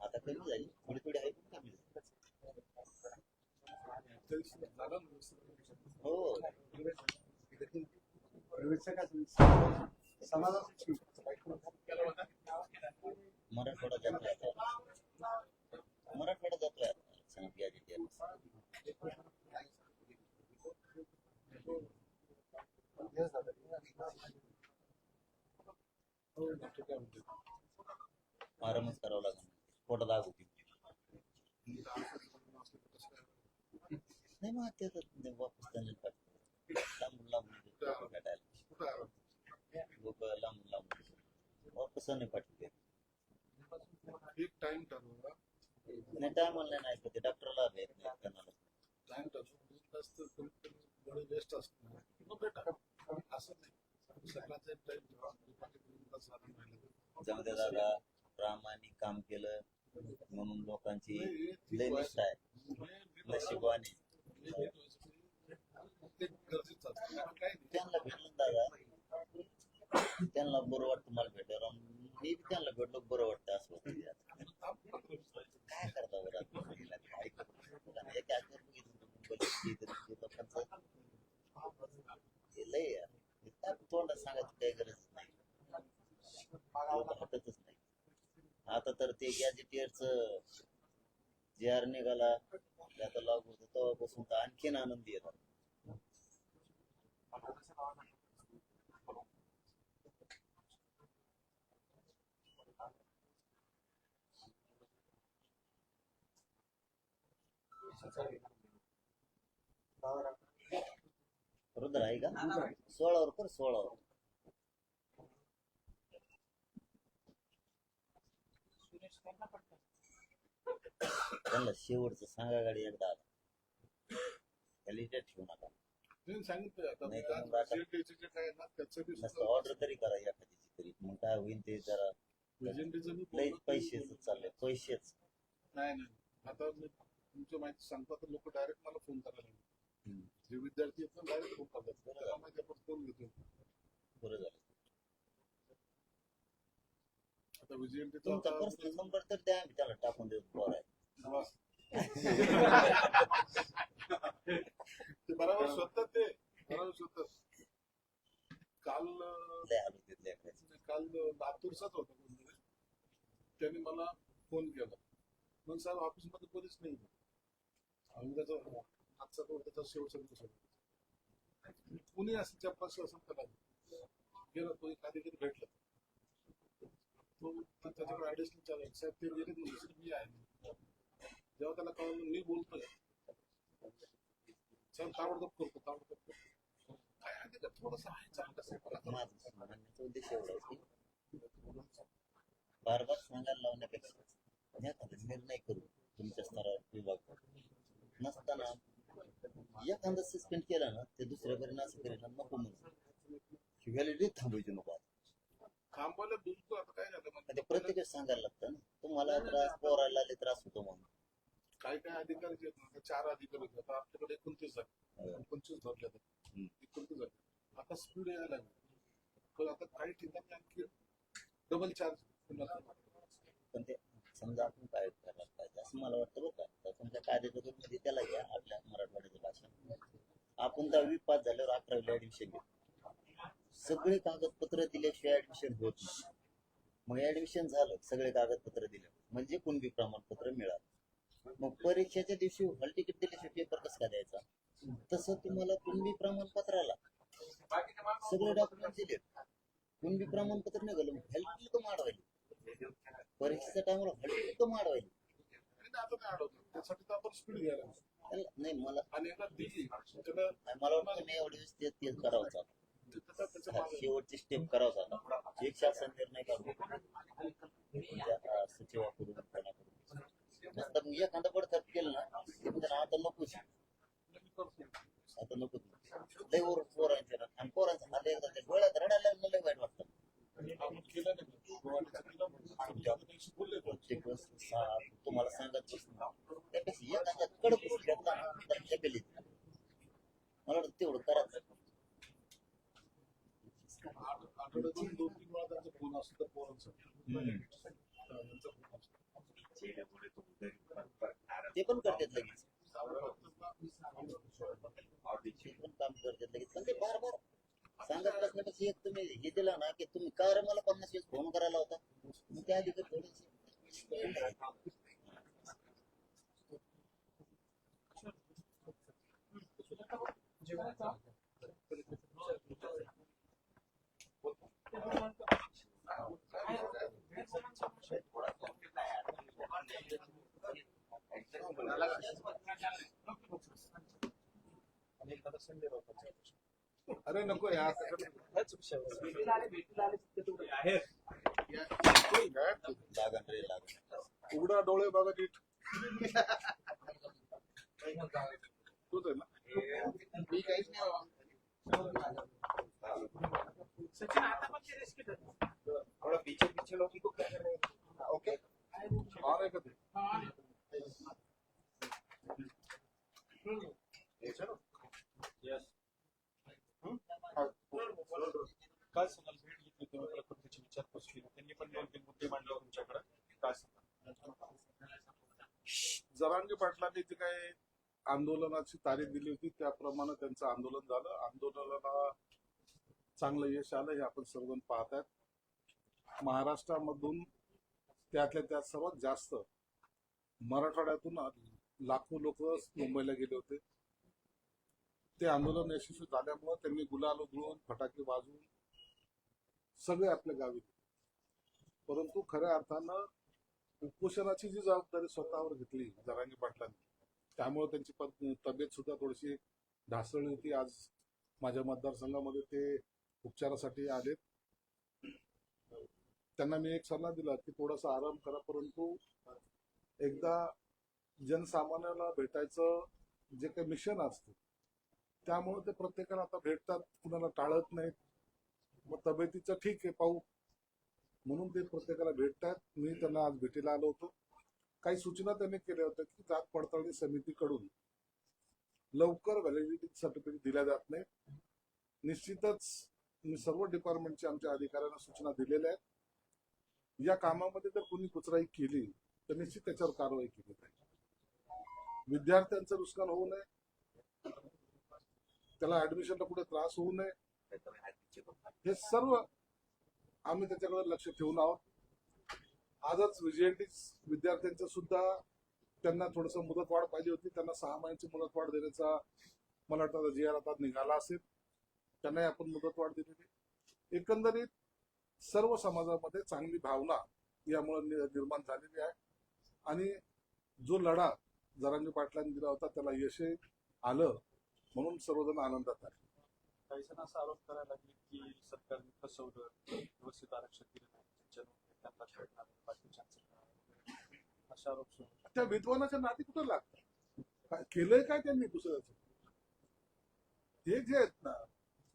आता कमी झाली थोडी थोडी आहे पण कमी झाली हो. मराठवाडा जत्रा. मराठवाडा जत्रा. आता या जिल्ह्यात आरामच करावं लागेल. पोटात दाग होती. नाही मग ते ते वापस त्यांना पाठवलं. लांबून लांबून भेटायला लोक लांबून लांबून वापस नाही पाठवते एक टाइम ठरवला. नाही टायमाला नाही ऐकत ते डॉक्टरला नाही त्यांना टाइम ठरवून जास्त कमीत कमी बॉडी वेस्ट असतो. असं नाही. सकाळचा एक टाइम ठेवा दुपारी दोन तास आराम राहिला जाऊ दे दादा प्रामाणिक काम केलं म्हणून लोकांची लय निष्ठा आहे. नशिबाने त्यांना भेटलं दादा? त्यांना बरं वाटतं मला भेटायला. मी बी त्यांना भेटलो बरं वाटतं असं होतं काय करता बरं काय बघितलं लय तोंडात सांगायची काही गरज नाही. हटतच नाही. आता तर ते गॅजेटियरच जे आर निघाला त्याचा लागू होतं. तेव्हापासून तर आणखीन आनंदी येतात रुद्र आहे का? सोळावर कर सोळावर. त्यांना शेवटचं सांगा गाडी एकदा इथे ठेवू नका. ऑर्डर तरी करा एखादीची तरी. मग काय होईल ते जरा पैसेच चालले पैसेच. नाही नाही. आता तुमच्या माहिती सांगतो तर लोक डायरेक्ट मला फोन करायला लागले. जे विद्यार्थी आहेत ना डायरेक्ट फोन करतात. त्याला माहिती आपण फोन घेतो बरं झालं. आता विजयंतीचा तुमचा पर्सनल नंबर तर द्या आम्ही त्याला टाकून देतो बरं आहे. ते बरोबर स्वतः ते. बरोबर स्वतः. काल. काल लातूरचाच होता त्याने मला फोन केला. मग साहेब ऑफिसमध्ये कोणीच नाही आणि त्याचा आजचा तो त्याचा शेवटचा दिवस असं चप्पाशी असं त्याला गेला तो एक अधिकारी भेटला. तो तो त्याच्याकडे ऍडिशनल चालू साहेब ते गेले मी आहे. जेव्हा त्याला कळलं मी बोलतोय. साहेब ताबडतोब करतो ताबडतोब करतो. काय आहे त्याच्यात? थोडंसं आहे चांगलं साहेब पण आता माझं म्हणण्याचा उद्देश एवढा आहे की बार बार सांगायला लावण्यापेक्षा निर्णय करू तुमच्या स्तरावर विभाग नसताना एखादा सस्पेंड केला ना ते दुसऱ्याकडे असं करेल नको म्हणून. व्हॅलिडिटी थांबायची नको बिलकुल आता काय झालं ते म्हणजे प्रत्येकच सांगायला लागतं ना तुम्हाला त्रास पोरायला आले त्रास होतो म्हणून. काही काही अधिकारी जे आहेत ना ते चार अधिकारी होते आता आपल्याकडे एकोणतीस झाले हो. पंचवीस धरले आता हम्म. एकोणतीस झाले आता स्पीड यायला लागली. पण आता काही ठिकाणी आणखी डबल चार्ज पण ते समजा आपण काय करायला पाहिजे असं मला वाटतं बरं का. तर तुमच्या कार्यकर्त्यांमध्ये त्याला घ्या आपल्या मराठवाड्याच्या भाषा आपण दहावी पास झाल्यावर अकरावीला ऍडमिशन घेतो सगळे कागदपत्र दिल्याशिवाय ऍडमिशन होत नाही. मग ऍडमिशन झालं सगळे कागदपत्र दिले. म्हणजे कुणबी प्रमाणपत्र मिळालं. मग परीक्षेच्या दिवशी हॉल तिकीट दिल्याशिवाय पेपर कसं काय द्यायचा? तसं तुम्हाला कुणबी प्रमाणपत्राला सगळे डॉक्युमेंट दिले कुणबी प्रमाणपत्र निघालं हेल्प तो माडवायला परीक्षेच्या टायमाला त्यासाठी तर आपण स्पीड घ्यायला हवं. त्याला- नाही मला आणि एकदा दिली त्याला मला वाटतं मी एवढे दिवस तेच तेच करावं हा, शेवटची स्टेप करावं एक शासन निर्णय काढू म्हणजे सचिवाकडून एखादा बडतर्फ केलं ना ते म्हणतात, आता नकोच मी करतो आता नकोच लय वर पोरांचे ना आणि पोरांचं हात एकदा ते डोळ्यात रडायला लागलं लय वाईट वाटतं विचारलं का? गोवानीचं दिलं म्हणून. तुमच्या त्याशी बोलले का? प्रत्येक वेळेस सा- तुम्हाला सांगत बसणार त्यापेक्षा एखादा कडक ऊस घेतला ना तर फेकलीत. मला वाटतं तेवढं करायचं आठ- आठवड्यातून दोन तीन वेळा त्यांचा फोन असतो तर पोरांसाठी त्यांचा फोन असतो. ते पण करतात लगेच ते पण काम करतात लगेच पण ते बार बार सांगत बसण्यापेक्षा एक तुम्ही हे दिला ना मला पन्नास वेळेस फोन करायला होता. मग त्या आधी थोडीशी अरे नको यार. रे उघडा डोळे बघा नीट तूच आहे ना मी काहीच नाही बाबा. सचिन आता पण ते पीछे पीछे ओके ऑन आहे का ते काय सांगाल भेट घेतली तेव्हा प्रकृतीची विचारपूस केली त्यांनी पण दोन तीन मुद्दे मांडले तुमच्याकडे काय सांगाल जरांगे पाटलांनी जी काही आंदोलनाची तारीख दिली होती त्याप्रमाणे त्यांचं आंदोलन झालं. आंदोलनाला चांगलं यश आलं हे आपण सर्वजण पाहत आहेत महाराष्ट्रामधून त्यातल्या त्यात सर्वात जास्त मराठवाड्यातून लाखो लोक मुंबईला गेले होते. ते आंदोलन यशस्वी झाल्यामुळे त्यांनी गुलाल उधळून फटाके वाजवून सगळे आपल्या गावी परंतु खऱ्या अर्थानं कुपोषणाची जी जबाबदारी स्वतःवर घेतली जरांगी पाटलांनी त्यामुळे त्यांची तब्येत सुद्धा थोडीशी ढासळली होती. आज माझ्या मतदारसंघामध्ये ते उपचारासाठी आलेत. त्यांना मी एक सल्ला दिला की थोडासा आराम करा परंतु एकदा जनसामान्याला भेटायचं जे काही मिशन असतं त्यामुळे ते प्रत्येकाला आता भेटतात कुणाला टाळत नाहीत. मग तब्येतीचं ठीक आहे पाहू. म्हणून ते प्रत्येकाला भेटतात. मी त्यांना आज भेटीला आलो होतो. काही सूचना त्यांनी केल्या होत्या की जात पडताळणी समितीकडून लवकर व्हॅलिडिटी सर्टिफिकेट दिल्या जात नाही निश्चितच मी सर्व डिपार्टमेंटच्या आमच्या अधिकाऱ्यांना सूचना दिलेल्या आहेत. या कामामध्ये जर कोणी कुचराई केली तर निश्चित त्याच्यावर कारवाई केली पाहिजे. विद्यार्थ्यांचं नुकसान होऊ नये. त्याला ऍडमिशनला कुठे त्रास होऊ नये. हे सर्व आम्ही त्याच्याकडे लक्ष ठेवून आहोत. आजच विजयंटी विद्यार्थ्यांचं सुद्धा त्यांना थोडस मुदतवाढ पाहिजे होती. त्यांना सहा महिन्याची मुदतवाढ देण्याचा मला वाटतं जी आर आता निघाला असेल. त्यांनाही आपण मुदतवाढ दिलेली एकंदरीत सर्व समाजामध्ये चांगली भावना यामुळे नि- निर्माण झालेली आहे. आणि जो लढा जरांगी पाटलांनी दिला होता त्याला यश आलं म्हणून सर्वजण आनंदात आले काही जण असा आरोप करायला लागले की सरकारने फसवलं व्यवस्थित आरक्षण दिलं नाही त्यांना आरोप सुरू त्या विद्वानाच्या नाती कुठं लागतात? काय केलंय काय त्यांनी दुसऱ्याचं? हे जे आहेत ना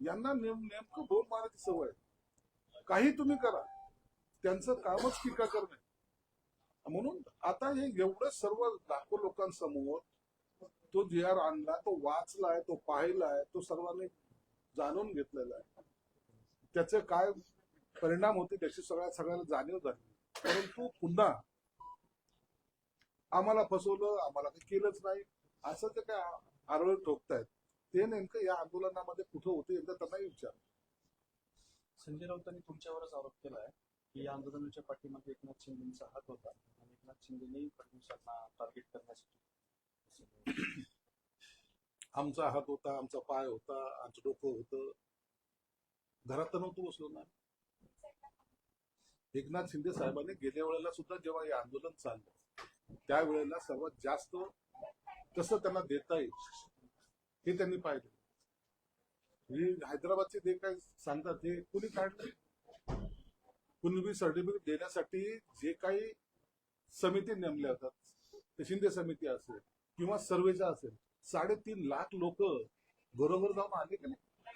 यांना नेम नेमकं भोग मारायची सवय आहे. काही तुम्ही करा. त्यांचं कामच टीका करणे म्हणून आता हे एवढं सर्व लाखो लोकांसमोर तो जी आर आणला तो वाचलाय तो पाहिलाय तो सर्वांनी जाणून घेतलेला आहे. त्याचे काय परिणाम होते त्याची सगळ्या सगळ्याला जाणीव झाली. परंतु पुन्हा आम्हाला फसवलं आम्हाला काही केलंच नाही. असं ते काय आरोळ ठोकतायत. ते नेमकं या आंदोलनामध्ये कुठं होते एकदा त्यांनाही विचार. संजय राऊतांनी तुमच्यावरच आरोप केला आहे की या आंदोलनाच्या पाठीमध्ये एकनाथ शिंदेचा हात होता आणि एकनाथ शिंदेने फडणवीसांना टार्गेट करण्यासाठी आमचा हात होता आमचा पाय होता आमचं डोकं होतं. घरात तर नव्हतं बसलो ना. एकनाथ शिंदे साहेबांनी गेल्या वेळेला सुद्धा जेव्हा हे आंदोलन चाललं त्यावेळेला सर्वात जास्त कसं त्यांना देता येईल हे त्यांनी पाहिलं. हे हैदराबादचे जे काही सांगतात ते कुणी काढलं? कुणबी सर्टिफिकेट देण्यासाठी जे काही समिती नेमल्या जातात ते शिंदे समिती असेल किंवा सर्वेचा असेल साडेतीन लाख लोक घरोघर जाऊन आले का नाही?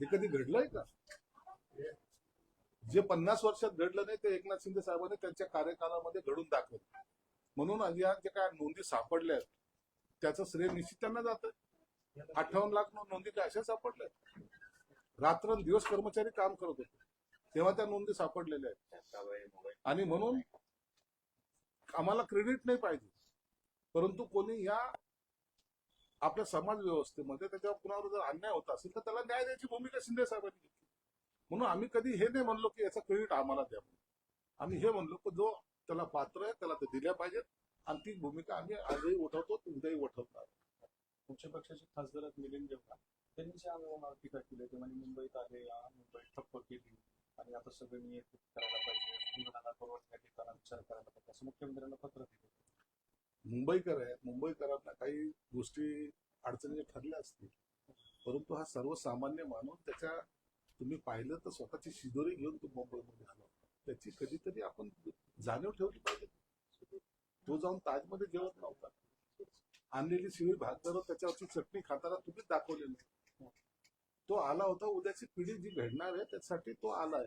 हे कधी घडलंय का? जे पन्नास वर्षात घडलं नाही ते एकनाथ शिंदे साहेबांनी त्यांच्या कार्यकालामध्ये घडून दाखवलं. म्हणून या जे काय नोंदी सापडल्या आहेत त्याचं श्रेय निश्चित त्यांना जात. अठ्ठावन्न लाख नोंदी काय अशा सापडल्या रात्रंदिवस कर्मचारी काम करत होते. तेव्हा त्या नोंदी सापडलेल्या आहेत. आणि म्हणून आम्हाला क्रेडिट नाही पाहिजे. परंतु कोणी या आपल्या समाज व्यवस्थेमध्ये त्याच्यावर कुणावर जर अन्याय होत असेल तर त्याला न्याय द्यायची भूमिका शिंदे साहेबांनी घेतली. म्हणून आम्ही कधी हे नाही म्हणलो की याचा क्रेडिट आम्हाला द्या म्हणून. आम्ही हे म्हणलो की जो त्याला पात्र आहे त्याला ते दिल्या पाहिजेत. आणि ती भूमिका आम्ही आजही उठवतो उद्याही उठवणार. तुमच्या पक्षाचे खासदार मिलिंद जेव्हा त्यांनी ज्या टीका केली ते म्हणजे मुंबईत आले या मुंबईत ठप्प केली आणि आता सगळं नियंत्रित करायला पाहिजे इंधनाला परवडण्यात विचार करायला पाहिजे असं मुख्यमंत्र्यांना पत्र दिलं मुंबईकर आहेत मुंबईकरांना काही गोष्टी अडचणी ठरल्या असतील. परंतु हा सर्वसामान्य माणूस त्याच्या तुम्ही पाहिलं तर स्वतःची शिदोरी घेऊन तो मुंबईमध्ये आला होता. त्याची कधीतरी आपण जाणीव ठेवली पाहिजे. तो जाऊन ताजमध्ये जेवत नव्हता. आणलेली शिळी भाकर त्याच्यावरची चटणी खाताना तुम्हीच दाखवली नाही तो आला होता उद्याची पिढी जी घडणार आहे त्यासाठी तो आलाय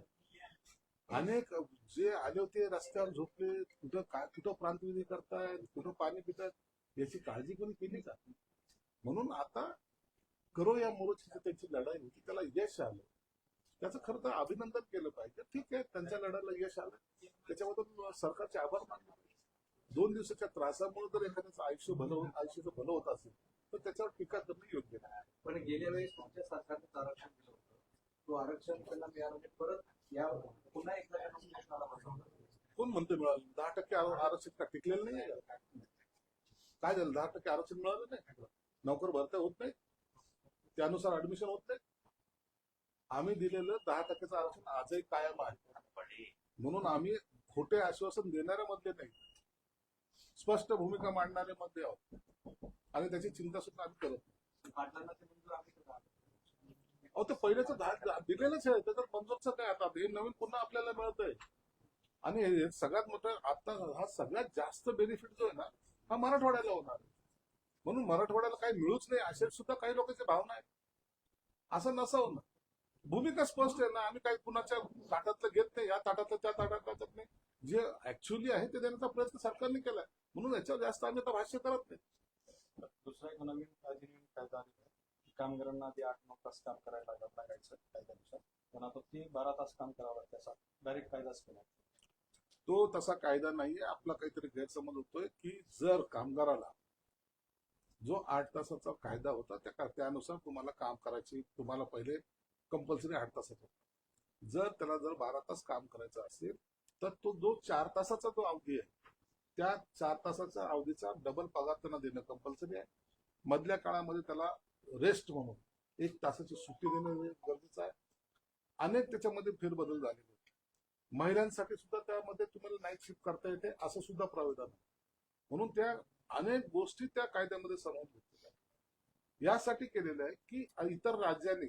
अनेक जे आले होते रस्त्यावर झोपले कुठं काय कुठं प्रांतविधी करतायत कुठं पाणी पितात याची काळजी कोणी केली का? म्हणून आता करो या मोर्चाची त्यांची लढाई होती त्याला यश आलं. त्याचं खरं तर अभिनंदन केलं पाहिजे. ठीक आहे त्यांच्या लढ्याला यश आलं. त्याच्याबद्दल सरकारचे आभार मानले दोन दिवसाच्या त्रासामुळे जर एखाद्याचं आयुष्य भलं आयुष्याचं भलं होत असेल तर त्याच्यावर टीका करणं योग्य नाही. पण गेल्या वेळेस तुमच्या सरकारने आरक्षण दिलं होतं. तो आरक्षण त्यांना मिळालं परत या पुन्हा एकदा बसवलं कोण म्हणतोय मिळालं? दहा टक्के आरक्षण का टिकलेलं नाही काय झालं? दहा टक्के आरक्षण मिळालं नाही? नोकर भरत्या होत नाही त्यानुसार ऍडमिशन होत नाही आम्ही दिलेलं दहा टक्क्याचं आरक्षण आजही कायम आहे. म्हणून आम्ही खोटे आश्वासन देणाऱ्या मध्ये नाही. स्पष्ट भूमिका मांडणारे मध्ये आहोत. आणि त्याची चिंता सुद्धा आम्ही करत नाही. पाटलांना ते मंजूर आम्ही केलं. अहो ते पहिल्याचं दहा दिलेलंच आहे. त्याच्यात मंजूरचं काय आता? हे नवीन पुन्हा आपल्याला मिळतंय. आणि हे सगळ्यात मोठं आता हा सगळ्यात जास्त बेनिफिट जो आहे ना हा मराठवाड्याला होणार आहे. म्हणून मराठवाड्याला काही मिळूच नाही असे सुद्धा काही लोकांची भावना आहे. असं नसावं ना. भूमिका स्पष्ट आहे ना आम्ही काही कुणाच्या ताटातलं घेत नाही या ताटातलं त्या ताटात टाकत नाही. जे ऍक्च्युअली आहे ते देण्याचा प्रयत्न सरकारने केलाय. म्हणून याच्यावर जास्त आम्ही आता भाष्य करत नाही. दुसरा एक नवीन कायदा कामगारांना ते आठ नऊ तास काम करायला लाग- लागायचं कायद्यानुसार. पण आता ते बारा तास काम करावं लागतं असा डायरेक्ट कायदाच केला तो तसा कायदा नाहीये. आपला काहीतरी गैरसमज होतोय की जर कामगाराला जो आठ तासाचा कायदा होता त्या त्यानुसार तुम्हाला काम करायची तुम्हाला पहिले कंपल्सरी आठ तासात होता. जर त्याला जर बारा तास काम करायचं असेल तर तो जो चार तासाचा जो अवधी आहे त्या चार तासाच्या अवधीचा डबल पगार त्यांना देणं कंपल्सरी आहे. मधल्या काळामध्ये त्याला रेस्ट म्हणून. एक तासाची सुट्टी देणं गरजेचं आहे. अनेक त्याच्यामध्ये फेरबदल झालेले आहेत. महिलांसाठी सुद्धा त्यामध्ये तुम्हाला नाईट शिफ्ट करता येते असं सुद्धा प्रावधान आहे. म्हणून त्या अनेक गोष्टी त्या कायद्यामध्ये समावून घेतलेल्या आहेत. यासाठी केलेलं आहे की इतर राज्यांनी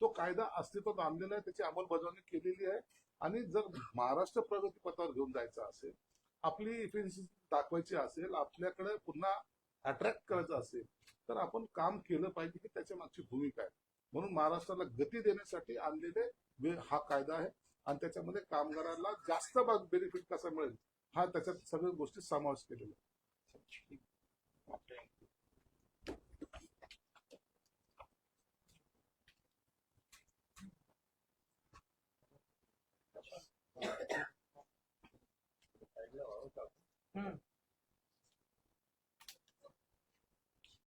तो कायदा अस्तित्वात आणलेला आहे त्याची अंमलबजावणी केलेली आहे. आणि जर महाराष्ट्र प्रगती पथावर घेऊन जायचं असेल आपली इफिशियन्सी दाखवायची असेल आपल्याकडे पुन्हा अट्रॅक्ट करायचं असेल तर आपण काम केलं पाहिजे की त्याच्या मागची भूमिका आहे. म्हणून महाराष्ट्राला गती देण्यासाठी आणलेले हा कायदा आहे आणि त्याच्यामध्ये कामगाराला जास्त बेनिफिट कसा मिळेल हा त्याच्यात सगळ्या गोष्टी समावेश केलेला आहे